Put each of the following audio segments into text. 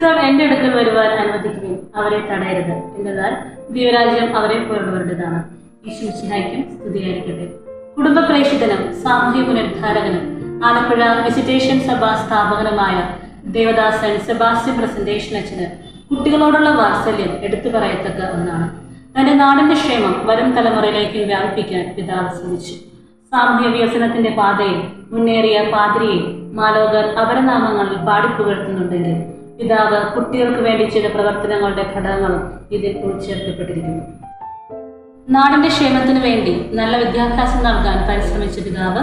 ക്രിസ്തുക്കൾ എന്റെ അടുക്കൽ വരുവാൻ അനുവദിക്കുകയും അവരെ തടയരുത് എന്നതാൽ ദിവരാജ്യം അവരെ പോലുള്ളവരുടേതാണ് ഈശ്വസിഹായ്ക്കും സ്തുതിയായിരിക്കട്ടെ. കുടുംബ പ്രേക്ഷിതനും സാമൂഹ്യ പുനരുദ്ധാരകനും ആലപ്പുഴ വിസിറ്റേഷൻ സഭ സ്ഥാപകനുമായ ദേവദാസൻ സെബാസ്റ്റ്യൻ പ്രസന്റേഷൻ അച്ഛന് കുട്ടികളോടുള്ള വാത്സല്യം എടുത്തു പറയത്തക്ക ഒന്നാണ്. തന്റെ നാടിന്റെ ക്ഷേമം വരും തലമുറയിലേക്ക് വ്യാപിപ്പിക്കാൻ പിതാവ് ശ്രമിച്ചു. സാമൂഹ്യ വികസനത്തിന്റെ പാതയിൽ മുന്നേറിയ പാതിരിയെ മാലോകർ അപരനാമങ്ങളിൽ പാടിപ്പുകഴ്ത്തുന്നുണ്ടെങ്കിൽ പിതാവ് കുട്ടികൾക്ക് വേണ്ടി ചില പ്രവർത്തനങ്ങളുടെ ഘടകങ്ങളും ഇതിൽ ഉൾച്ചേർക്കപ്പെട്ടിരിക്കുന്നു. നാടിന്റെ ക്ഷേമത്തിനു വേണ്ടി നല്ല വിദ്യാഭ്യാസം നൽകാൻ പരിശ്രമിച്ച പിതാവ്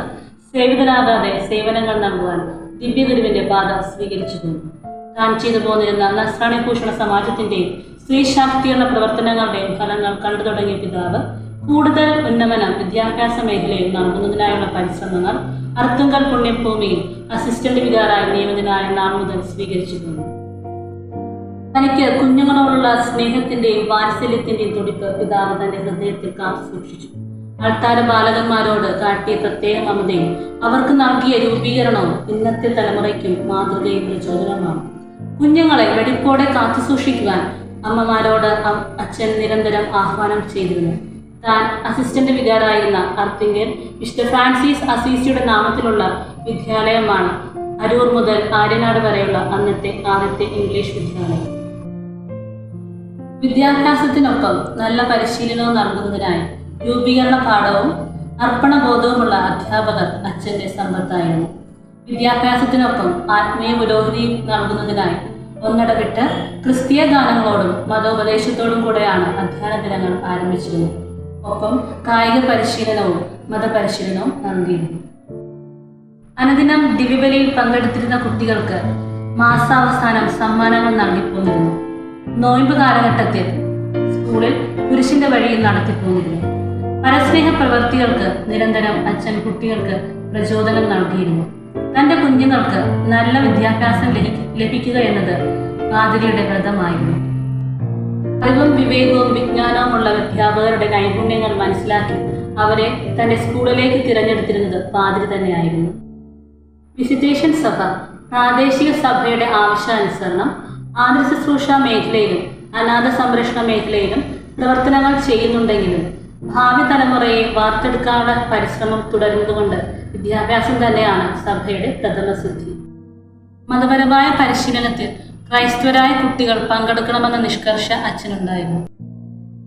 സേവിതനാകാതെ സേവനങ്ങൾ നൽകുവാൻ ദിവ്യഗുരുവിന്റെ പാത സ്വീകരിച്ചു പോന്നു. താൻ ചെയ്തു പോന്നിരുന്ന നസ്രാണി ഭൂഷണ സമാജത്തിന്റെയും സ്ത്രീ ശാക്തീകരണ പ്രവർത്തനങ്ങളുടെയും ഫലങ്ങൾ കണ്ടു തുടങ്ങിയ പിതാവ് കൂടുതൽ ഉന്നമനം വിദ്യാഭ്യാസ മേഖലയിൽ നൽകുന്നതിനായുള്ള പരിശ്രമങ്ങൾ അർത്തുങ്കൽ പുണ്യഭൂമിയിൽ അസിസ്റ്റന്റ് വികാരായി നിയമിതനായ നാൾ മുതൽ സ്വീകരിച്ചു പോന്നു. തനിക്ക് കുഞ്ഞുങ്ങളോടുള്ള സ്നേഹത്തിന്റെയും വാത്സല്യത്തിന്റെയും തുടിപ്പ് പിതാവ് തന്റെ ഹൃദയത്തിൽ കാത്തു സൂക്ഷിച്ചു അൾത്താര ബാലകന്മാരോട് കാട്ടിയ പ്രത്യേക മമതയും അവർക്ക് നൽകിയ രൂപീകരണവും ഇന്നത്തെ തലമുറയ്ക്കും മാതൃകയും പ്രചോദനമാണ് കുഞ്ഞുങ്ങളെ വെടിപ്പോടെ കാത്തു സൂക്ഷിക്കുവാൻ അമ്മമാരോട് അച്ഛൻ നിരന്തരം ആഹ്വാനം ചെയ്തിരുന്നു. താൻ അസിസ്റ്റന്റ് വികാരായിരുന്ന അർത്തിങ്കൽ മിസ്റ്റർ ഫ്രാൻസിസ് അസീസിയുടെ നാമത്തിലുള്ള വിദ്യാലയമാണ് അരൂർ മുതൽ ആര്യനാട് വരെയുള്ള അന്നത്തെ ആദ്യത്തെ ഇംഗ്ലീഷ് വിദ്യാലയം. വിദ്യാഭ്യാസത്തിനൊപ്പം നല്ല പരിശീലനവും നൽകുന്നതിനായി രൂപീകരണ പാഠവും അർപ്പണബോധവുമുള്ള അധ്യാപകർ അച്ഛന്റെ സമ്പത്തായിരുന്നു. വിദ്യാഭ്യാസത്തിനൊപ്പം ആത്മീയ പുരോഗതിയും നൽകുന്നതിനായി ഒന്നിടവിട്ട് ക്രിസ്തീയ ഗാനങ്ങളോടും മതോപദേശത്തോടും കൂടെയാണ് അധ്യയന ദിനങ്ങൾ ആരംഭിച്ചിരുന്നത് ഒപ്പം കായിക പരിശീലനവും മതപരിശീലനവും നൽകിയിരുന്നു അനുദിനം ദിവ്യബലിയിൽ പങ്കെടുത്തിരുന്ന കുട്ടികൾക്ക് മാസാവസാനം സമ്മാനങ്ങൾ നൽകിപ്പോന്നിരുന്നു. നോയമ്പ് കാലഘട്ടത്തിൽ സ്കൂളിൽ കുരിശിന്റെ വഴിയിൽ നടത്തിപ്പോന്നിരുന്നു പരസ്നേഹ പ്രവർത്തികൾക്ക് നിരന്തരം അച്ഛൻ കുട്ടികൾക്ക് പ്രചോദനം നൽകിയിരുന്നു. തന്റെ കുഞ്ഞുങ്ങൾക്ക് നല്ല വിദ്യാഭ്യാസം ലഭി- ലഭിക്കുക എന്നത് പാതിരിയുടെ വ്രതമായിരുന്നു. അറിവും വിവേകവും വിജ്ഞാനവുമുള്ള അധ്യാപകരുടെ നൈപുണ്യങ്ങൾ മനസ്സിലാക്കി അവരെ തന്റെ സ്കൂളിലേക്ക് തിരഞ്ഞെടുത്തിരുന്നത് പാതിരി തന്നെയായിരുന്നു. വിസിറ്റേഷൻ സഭ പ്രാദേശിക സഭയുടെ ആവശ്യാനുസരണം ആതുര ശുശ്രൂഷ മേഖലയിലും അനാഥ സംരക്ഷണ മേഖലയിലും പ്രവർത്തനങ്ങൾ ചെയ്യുന്നുണ്ടെങ്കിലും ഭാവി തലമുറയെ വാർത്തെടുക്കാനുള്ള പരിശ്രമം തുടരുന്നതുകൊണ്ട് വിദ്യാഭ്യാസം തന്നെയാണ് സഭയുടെ പ്രഥമ സിദ്ധി. മതപരമായ പരിശീലനത്തിൽ ക്രൈസ്തവരായ കുട്ടികൾ പങ്കെടുക്കണമെന്ന നിഷ്കർഷ അച്ഛനുണ്ടായിരുന്നു.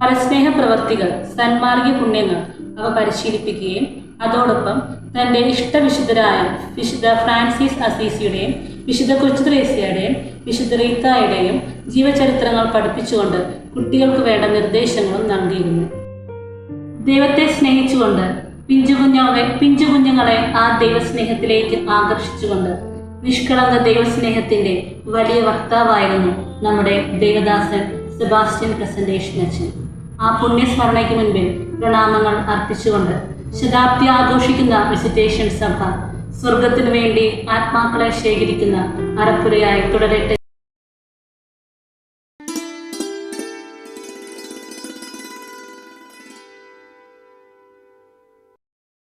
പരസ്നേഹ പ്രവർത്തികൾ സന്മാർഗീയ പുണ്യങ്ങൾ അവ പരിശീലിപ്പിക്കുകയും അതോടൊപ്പം തന്റെ ഇഷ്ടവിശുദ്ധരായ വിശുദ്ധ ഫ്രാൻസിസ് അസീസിയുടെയും വിശുദ്ധ കൊച്ചു ത്രേസ്യയുടെയും വിശുദ്ധ റീത്തായുടെയും ജീവചരിത്രങ്ങൾ പഠിപ്പിച്ചുകൊണ്ട് കുട്ടികൾക്ക് വേണ്ട നിർദ്ദേശങ്ങളും നൽകിയിരുന്നു. ദൈവത്തെ സ്നേഹിച്ചുകൊണ്ട് പിഞ്ചുകുഞ്ഞുങ്ങളെ പിഞ്ചുകുഞ്ഞുങ്ങളെ ആ ദൈവസ്നേഹത്തിലേക്ക് ആകർഷിച്ചുകൊണ്ട് നിഷ്കളങ്ക ദൈവസ്നേഹത്തിന്റെ വലിയ വക്താവായിരുന്നു നമ്മുടെ ദേവദാസൻ സെബാസ്റ്റ്യൻ പ്രസന്റേഷൻ അച്ഛൻ. ആ പുണ്യസ്മരണയ്ക്ക് മുൻപിൽ പ്രണാമങ്ങൾ അർപ്പിച്ചുകൊണ്ട് ശതാബ്ദി ആഘോഷിക്കുന്ന വിസിറ്റേഷൻ സഭ സ്വർഗത്തിനു വേണ്ടി ആത്മാക്കളെ ശേഖരിക്കുന്ന അറപ്പുരയായി തുടരട്ടെ